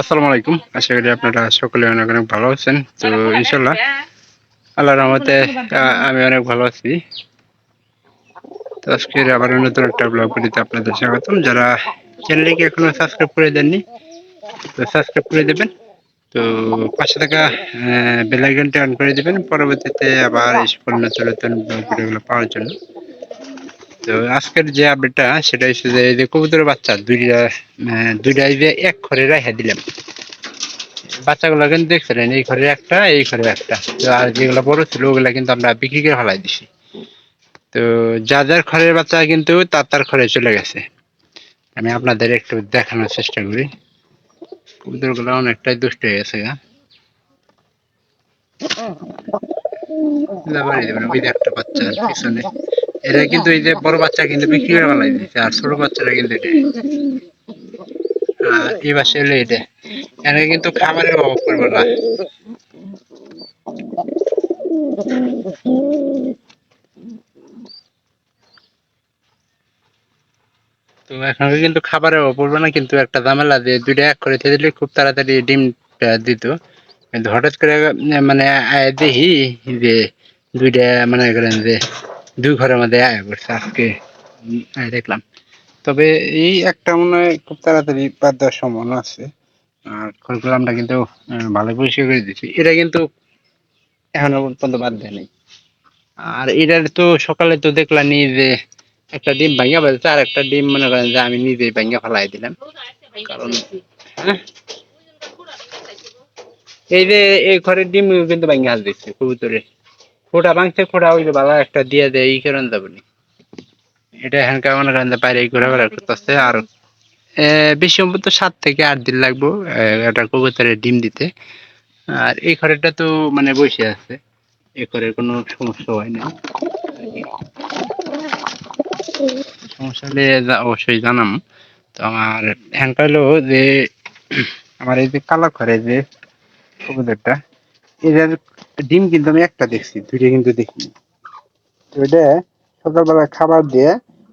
আসসালামু আলাইকুম। আশা করি আপনারা সকলে অনেক অনেক ভালো আছেন। তো ইনশাল্লাহ আল্লাহর রহমতে আমি অনেক ভালো আছি। তো আজকে আবার নতুন একটা ব্লগ ভিডিওতে আপনাদের স্বাগতম। যারা চ্যানেলটিকে এখনও সাবস্ক্রাইব করে দেননি তো সাবস্ক্রাইব করে দেবেন। তো পাশে থাকা বেল আইকনটা অন করে দেবেন। পরবর্তীতে আবার এই সকল নতুন নতুন ব্লগ ভিডিওগুলো পাওয়ার জন্য। তো আজকের যে আপডেটটা সেটা হচ্ছে যে এই যে কবুতরের বাচ্চা দুইটা আহ, দুইটাই যে এক ঘরে রেখে দিলাম। বাচ্চাগুলো কিন্তু দেখছিলেন এই ঘরে একটা এই ঘরে একটা। তো আর যেগুলো বড় ছিল ওগুলা কিন্তু আমরা বিক্রি করে ফেলাই দিছি। তো যা যার ঘরের বাচ্চা কিন্তু তার তার ঘরে চলে গেছে। আমি আপনাদের একটু দেখানোর চেষ্টা করি। কবুতরগুলো অনেকটাই দুষ্ট হয়ে গেছে গা। একটা বাচ্চা পিছনে। এরা কিন্তু এই যে বড় বাচ্চা কিন্তু বিক্রি করে ফেলাই দিচ্ছে আর ছোট বাচ্চারা কিন্তু এটা। এই হলো এটা। কিন্তু খাবারের অভাব করবে না। তো এখানে কিন্তু খাবারের অভাব পড়বে না, কিন্তু একটা ঝামেলা যে দুইটা এক করে দিলে খুব তাড়াতাড়ি ডিম দিত। কিন্তু হঠাৎ করে মানে দেখি যে দুইটা, মনে করেন যে দুই ঘরের মধ্যে আয় করছে আজকে। দেখলাম। তবে এই একটা মনে হয় খুব তাড়াতাড়ি বাদ দেওয়ার সম্ভাবনা আছে। আর খড়গুলামটা কিন্তু ভালো পরিষ্কার করে দিচ্ছি এটা কিন্তু এখনও পর্যন্ত বাদ দেয় নাই। আর এটার তো সকালে তো দেখলাম যে একটা ডিম ভাঙ্গা ফেলছে, আর একটা ডিম মনে করেন যে আমি নিজেই ভাঙ্গা ফেলাই দিলাম। কারণ হ্যাঁ? এই যে এই ঘরের ডিম কিন্তু ভাঙ্গা হাল দিচ্ছে কবুতরে খোটা ভাঙছে খোটা ওই ভালো একটা দিয়ে দেয় এই কারণে যাবনি এটা এখানকার মনে করেন বাইরে ঘোরাফেরা করতেছে, আর বেশি সম্ভবত সাত থেকে আট দিন লাগবো একটা কবুতরের ডিম দিতে। আর এই ঘরেরটা তো মানে বসে আছে, এই ঘরের কোনো সমস্যা হয় না সমস্যা হলে অবশ্যই জানাম। তো আমার এখানটা হলো যে, আমার এই যে কালো ঘরে যে কবুতরটা এটার ডিম কিন্তু আমি একটা দেখছি দুইটা কিন্তু দেখিনি। এটা সকালবেলা খাবার দিয়ে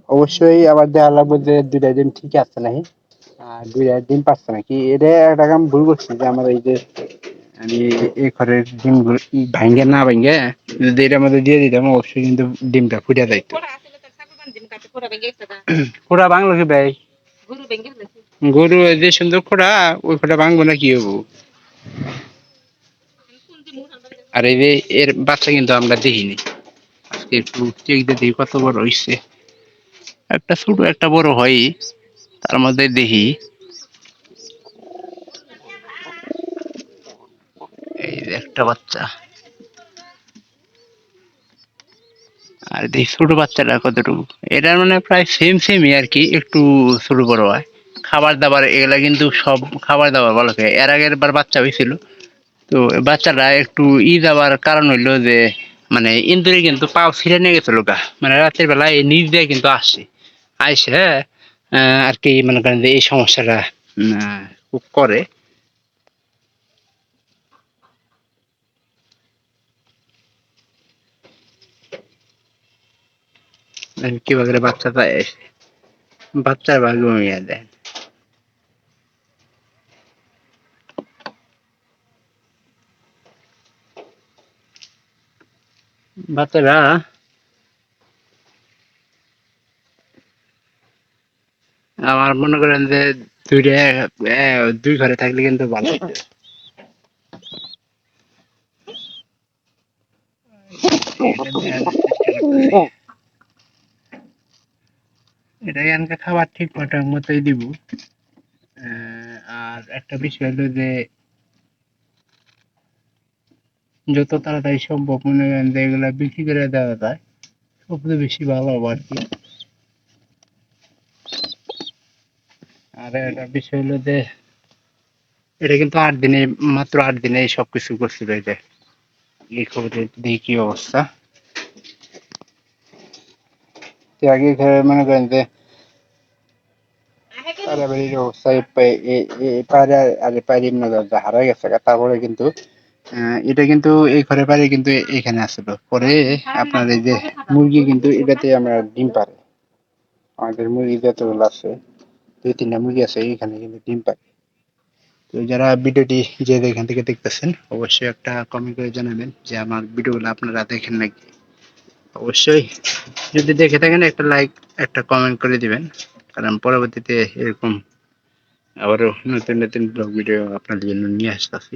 অবশ্যই আবার দেওয়া লাগবে যে দুইটা ডিম ঠিক আছে নাকি? আর দুইটা ডিম পাচ্ছে নাকি? এটা একটা কাম ভুল করছি যে আমার এই যে আমি এই ঘরের ডিম ভাঙ্গে না ভাঙ্গে যদি এটার মধ্যে দিয়ে দিতাম অবশ্যই কিন্তু ডিমটা ফুটে যাইতো। খোড়া ভাঙলো কি ভাই? গরু যে সুন্দর খোড়া ওই খোড়া ভাঙবো না কি হব কোন যে মুখ আনতে গেছে। আর এই যে এর বাচ্চা কিন্তু আমরা দেখিনি। আজকে একটু চেক দিয়ে দেখি কত বড় হইছে। একটা ছোট, একটা বড় হয়, তার মধ্যে দেখি। এই একটা বাচ্চা। আর দেখি ছোট বাচ্চাটা কতটুকু? এটার মানে প্রায় সেম সেমই আর কি, একটু ছোট বড় হয়। খাবার দাবার এগুলা কিন্তু সব খাবার দাবার খায়। এর আগের বার বাচ্চা হয়েছিল। তো বাচ্চাটা একটু ই যাওয়ার কারণ হইল যে মানে ইন্দুরে কিন্তু পাও ছিঁড়ে নিয়ে গেছিল গা মানে রাতের বেলা এই নিচ দিয়ে কিন্তু আসছে আইসে আহ, আর কি মনে করেন যে এই সমস্যাটা করে। করে বাচ্চাটা এসে বাচ্চার ভাগ ঘুমিয়ে দেয় বাচ্চারা আমার মনে করেন যে দুইটা দুই ঘরে থাকলে কিন্তু ভালো হতো। এটা এখানকার খাবার ঠিক মতো মতোই দিব। আর একটা বিষয় হলো যে যত তাড়াতাড়ি সম্ভব মনে করেন যে এগুলা বিক্রি করে দেওয়া যায়, সবচেয়ে বেশি ভালো হবে আর কি। আর একটা বিষয় হলো যে, এটা কিন্তু আট দিনে, মাত্র আট দিনে সবকিছু করছিল এটা এই খবরের দেখি অবস্থা। আগে মনে করেন যে পারিবারিক অবস্থা এই পা- এ- এ- পায়রা আরে পায়রি মনে করেন যে হারা গেছে, তারপরে কিন্তু আহ, এটা কিন্তু এই ঘরে পারে কিন্তু এখানে আসলো পরে আপনার এই যে মুরগি কিন্তু এটাতে আমরা ডিম পারে আমাদের মুরগি যতগুলো আছে দুই তিনটা মুরগি আছে এখানে কিন্তু ডিম পারে তো যারা ভিডিওটি যে এখান থেকে দেখতেছেন অবশ্যই একটা কমেন্ট করে জানাবেন যে আমার ভিডিওগুলো আপনারা দেখেন নাকি? অবশ্যই যদি দেখে থাকেন একটা লাইক একটা কমেন্ট করে দিবেন। কারণ পরবর্তীতে এরকম আবারও নতুন নতুন ব্লগ ভিডিও আপনাদের জন্য নিয়ে আসতেছি।